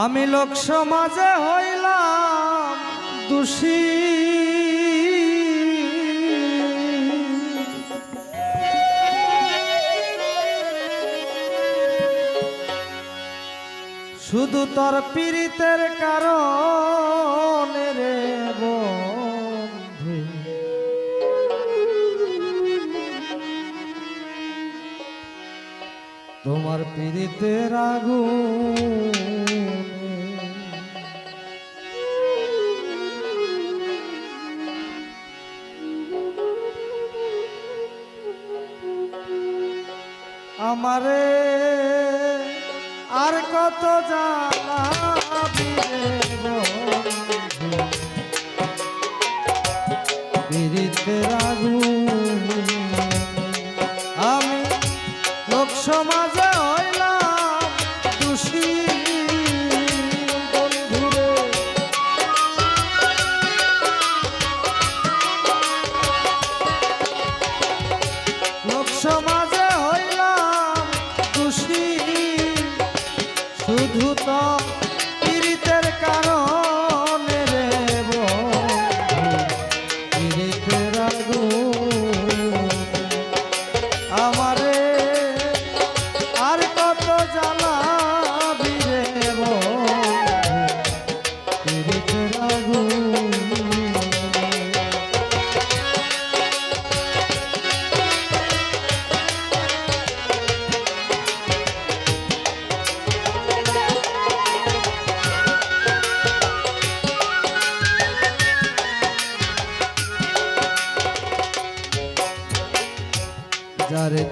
আমি লোক সমাজে হইলাম দোষী। শুধু তোর পীড়িতের কারণে রে তোমার পীড়িতের আগুন আমারে আর কত জানাবি দোষী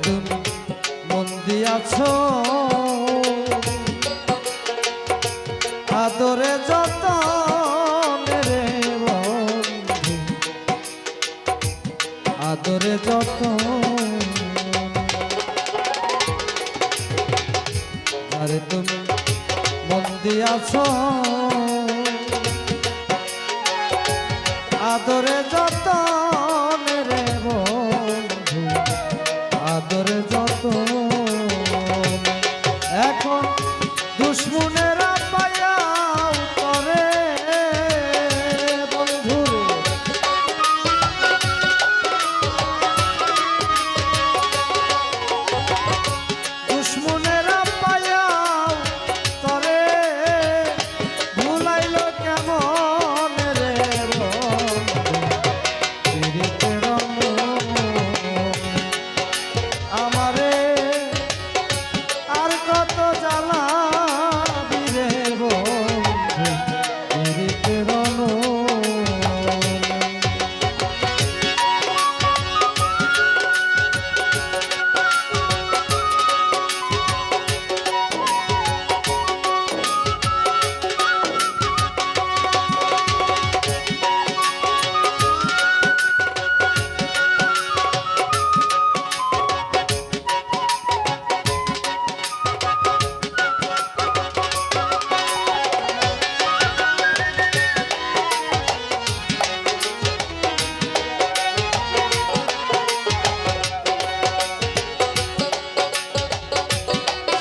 তুমি মন দিয়াছ। আদরে যত আদরে যত যারে তুমি মন দিয়াছ। আদরে যত no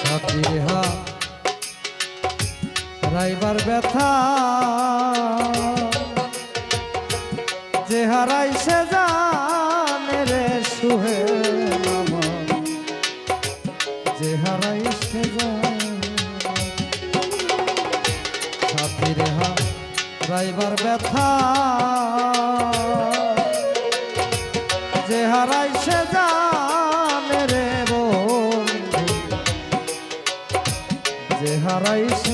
সাথীর হা রাইবার ব্যথা। যে হারাই সে জানে রে সুহে যে হারাই সে সাথীর হা রাইবার ব্যথা। যে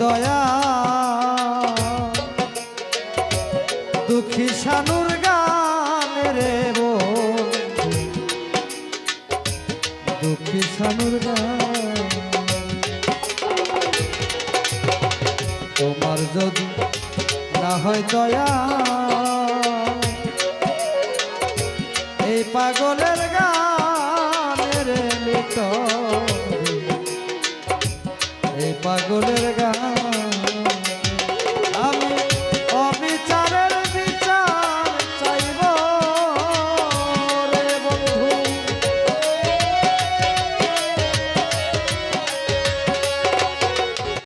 দয়া, দুঃখী সানুর গান রে বন্ধু দুঃখী সানুর গান, তোমার যদি না হয় দয়া, এই পাগলের গানের মিত এই পাগলের গান